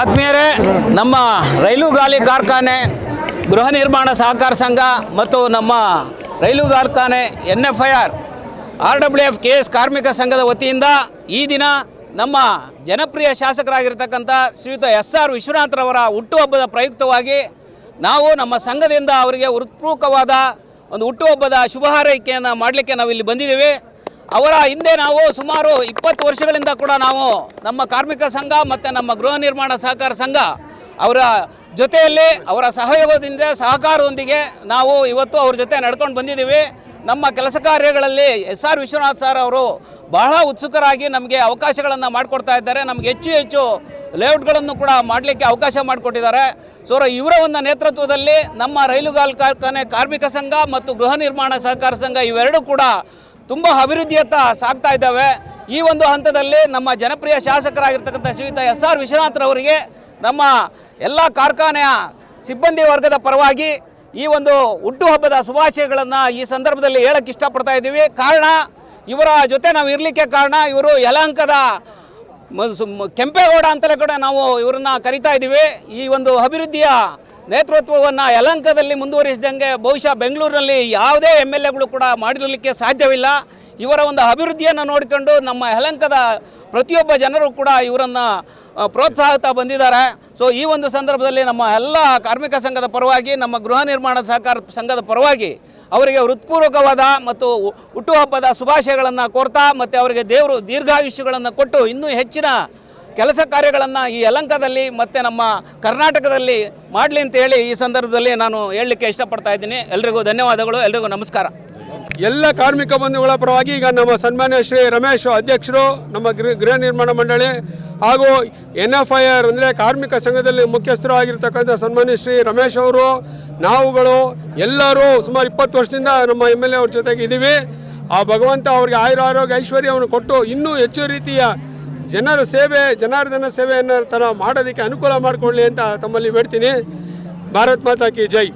ಆತ್ಮೀಯರೇ, ನಮ್ಮ ರೈಲು ಗಾಲಿ ಕಾರ್ಖಾನೆ, ಗೃಹ ನಿರ್ಮಾಣ ಸಹಕಾರ ಸಂಘ ಮತ್ತು ನಮ್ಮ ರೈಲು ಕಾರ್ಖಾನೆ N F I R R W F K S ಕಾರ್ಮಿಕ ಸಂಘದ ವತಿಯಿಂದ ಈ ದಿನ ನಮ್ಮ ಜನಪ್ರಿಯ ಶಾಸಕರಾಗಿರ್ತಕ್ಕಂಥ ಶ್ರೀಯುತ ಎಸ್ ಆರ್ ವಿಶ್ವನಾಥ್ರವರ ಹುಟ್ಟುಹಬ್ಬದ ಪ್ರಯುಕ್ತವಾಗಿ ನಾವು ನಮ್ಮ ಸಂಘದಿಂದ ಅವರಿಗೆ ಹೃತ್ಪೂರ್ವಕವಾದ ಒಂದು ಹುಟ್ಟುಹಬ್ಬದ ಶುಭ ಹಾರೈಕೆಯನ್ನು ಮಾಡಲಿಕ್ಕೆ ನಾವು ಇಲ್ಲಿ ಬಂದಿದ್ದೀವಿ. ಅವರ ಹಿಂದೆ ನಾವು ಸುಮಾರು ಇಪ್ಪತ್ತು ವರ್ಷಗಳಿಂದ ಕೂಡ ನಾವು ನಮ್ಮ ಕಾರ್ಮಿಕ ಸಂಘ ಮತ್ತು ನಮ್ಮ ಗೃಹ ನಿರ್ಮಾಣ ಸಹಕಾರ ಸಂಘ ಅವರ ಜೊತೆಯಲ್ಲಿ ಅವರ ಸಹಯೋಗದಿಂದ ಸಹಕಾರದೊಂದಿಗೆ ನಾವು ಇವತ್ತು ಅವ್ರ ಜೊತೆ ನಡ್ಕೊಂಡು ಬಂದಿದ್ದೀವಿ. ನಮ್ಮ ಕೆಲಸ ಕಾರ್ಯಗಳಲ್ಲಿ ಎಸ್ ಆರ್ ವಿಶ್ವನಾಥ್ ಸರ್ ಅವರು ಬಹಳ ಉತ್ಸುಕರಾಗಿ ನಮಗೆ ಅವಕಾಶಗಳನ್ನು ಮಾಡಿಕೊಡ್ತಾ ಇದ್ದಾರೆ. ನಮಗೆ ಹೆಚ್ಚು ಹೆಚ್ಚು ಲೇಔಟ್ಗಳನ್ನು ಕೂಡ ಮಾಡಲಿಕ್ಕೆ ಅವಕಾಶ ಮಾಡಿಕೊಟ್ಟಿದ್ದಾರೆ. ಸೊ ಇವರ ಒಂದು ನೇತೃತ್ವದಲ್ಲಿ ನಮ್ಮ ರೈಲುಗಾಲ್ ಕಾರ್ಖಾನೆ ಕಾರ್ಮಿಕ ಸಂಘ ಮತ್ತು ಗೃಹ ನಿರ್ಮಾಣ ಸಹಕಾರ ಸಂಘ ಇವೆರಡೂ ಕೂಡ ತುಂಬ ಅಭಿವೃದ್ಧಿಯತ್ತ ಸಾಗ್ತಾ ಇದ್ದಾವೆ. ಈ ಒಂದು ಹಂತದಲ್ಲಿ ನಮ್ಮ ಜನಪ್ರಿಯ ಶಾಸಕರಾಗಿರ್ತಕ್ಕಂಥ ಶ್ರೀಯುತ ಎಸ್ ಆರ್ ವಿಶ್ವನಾಥ್ರವರಿಗೆ ನಮ್ಮ ಎಲ್ಲ ಕಾರ್ಖಾನೆಯ ಸಿಬ್ಬಂದಿ ವರ್ಗದ ಪರವಾಗಿ ಈ ಒಂದು ಹುಟ್ಟುಹಬ್ಬದ ಶುಭಾಶಯಗಳನ್ನು ಈ ಸಂದರ್ಭದಲ್ಲಿ ಹೇಳಕ್ಕೆ ಇಷ್ಟಪಡ್ತಾ ಇದ್ದೀವಿ. ಕಾರಣ, ಇವರ ಜೊತೆ ನಾವು ಇರಲಿಕ್ಕೆ ಕಾರಣ, ಇವರು ಯಲಹಂಕದ ಕೆಂಪೇಗೌಡ ಅಂತಲೇ ಕೂಡ ನಾವು ಇವರನ್ನ ಕರಿತಾ ಇದ್ದೀವಿ. ಈ ಒಂದು ಅಭಿವೃದ್ಧಿಯ ನೇತೃತ್ವವನ್ನು ಯಲಂಕದಲ್ಲಿ ಮುಂದುವರಿಸಿದಂಗೆ ಬಹುಶಃ ಬೆಂಗಳೂರಿನಲ್ಲಿ ಯಾವುದೇ ಎಂ ಎಲ್ ಎಗಳು ಕೂಡ ಮಾಡಿರಲಿಕ್ಕೆ ಸಾಧ್ಯವಿಲ್ಲ. ಇವರ ಒಂದು ಅಭಿವೃದ್ಧಿಯನ್ನು ನೋಡಿಕೊಂಡು ನಮ್ಮ ಯಲಂಕದ ಪ್ರತಿಯೊಬ್ಬ ಜನರು ಕೂಡ ಇವರನ್ನು ಪ್ರೋತ್ಸಾಹತಾ ಬಂದಿದ್ದಾರೆ. ಸೊ ಈ ಒಂದು ಸಂದರ್ಭದಲ್ಲಿ ನಮ್ಮ ಎಲ್ಲ ಕಾರ್ಮಿಕ ಸಂಘದ ಪರವಾಗಿ, ನಮ್ಮ ಗೃಹ ನಿರ್ಮಾಣ ಸಹಕಾರ ಸಂಘದ ಪರವಾಗಿ ಅವರಿಗೆ ಹೃತ್ಪೂರ್ವಕವಾದ ಮತ್ತು ಹುಟ್ಟುಹಬ್ಬದ ಶುಭಾಶಯಗಳನ್ನು ಕೋರ್ತಾ, ಮತ್ತು ಅವರಿಗೆ ದೇವರು ದೀರ್ಘಾಯುಷ್ಯಗಳನ್ನು ಕೊಟ್ಟು ಇನ್ನೂ ಹೆಚ್ಚಿನ ಕೆಲಸ ಕಾರ್ಯಗಳನ್ನು ಈ ಯಲಂಕದಲ್ಲಿ ಮತ್ತು ನಮ್ಮ ಕರ್ನಾಟಕದಲ್ಲಿ ಮಾಡಲಿ ಅಂತ ಹೇಳಿ ಈ ಸಂದರ್ಭದಲ್ಲಿ ನಾನು ಹೇಳಲಿಕ್ಕೆ ಇಷ್ಟಪಡ್ತಾ ಇದ್ದೀನಿ. ಎಲ್ರಿಗೂ ಧನ್ಯವಾದಗಳು, ಎಲ್ರಿಗೂ ನಮಸ್ಕಾರ. ಎಲ್ಲ ಕಾರ್ಮಿಕ ಬಂಧುಗಳ ಪರವಾಗಿ ಈಗ ನಮ್ಮ ಸನ್ಮಾನ್ಯ ಶ್ರೀ ರಮೇಶ್ ಅಧ್ಯಕ್ಷರು, ನಮ್ಮ ಗೃಹ ನಿರ್ಮಾಣ ಮಂಡಳಿ ಹಾಗೂ ಎನ್ ಎಫ್ ಐ ಆರ್ ಅಂದರೆ ಕಾರ್ಮಿಕ ಸಂಘದಲ್ಲಿ ಮುಖ್ಯಸ್ಥರು ಆಗಿರ್ತಕ್ಕಂಥ ಸನ್ಮಾನ್ಯ ಶ್ರೀ ರಮೇಶ್ ಅವರು, ನಾವುಗಳು ಎಲ್ಲರೂ ಸುಮಾರು ಇಪ್ಪತ್ತು ವರ್ಷದಿಂದ ನಮ್ಮ ಎಂ ಎಲ್ ಎ ಅವ್ರ ಜೊತೆಗೆ ಇದ್ದೀವಿ. ಆ ಭಗವಂತ ಅವ್ರಿಗೆ ಆಯುರ ಆರೋಗ್ಯ ಐಶ್ವರ್ಯವನ್ನು ಕೊಟ್ಟು ಇನ್ನೂ ಹೆಚ್ಚು ರೀತಿಯ ಜನರ ಸೇವೆ, ಜನಾರ್ದನ ಸೇವೆಯನ್ನು ಥರ ಮಾಡೋದಕ್ಕೆ ಅನುಕೂಲ ಮಾಡಿಕೊಳ್ಳಿ ಅಂತ ತಮ್ಮಲ್ಲಿ ಬೇಡ್ತೀನಿ. ಭಾರತ್ ಮಾತಾ ಕಿ ಜೈ.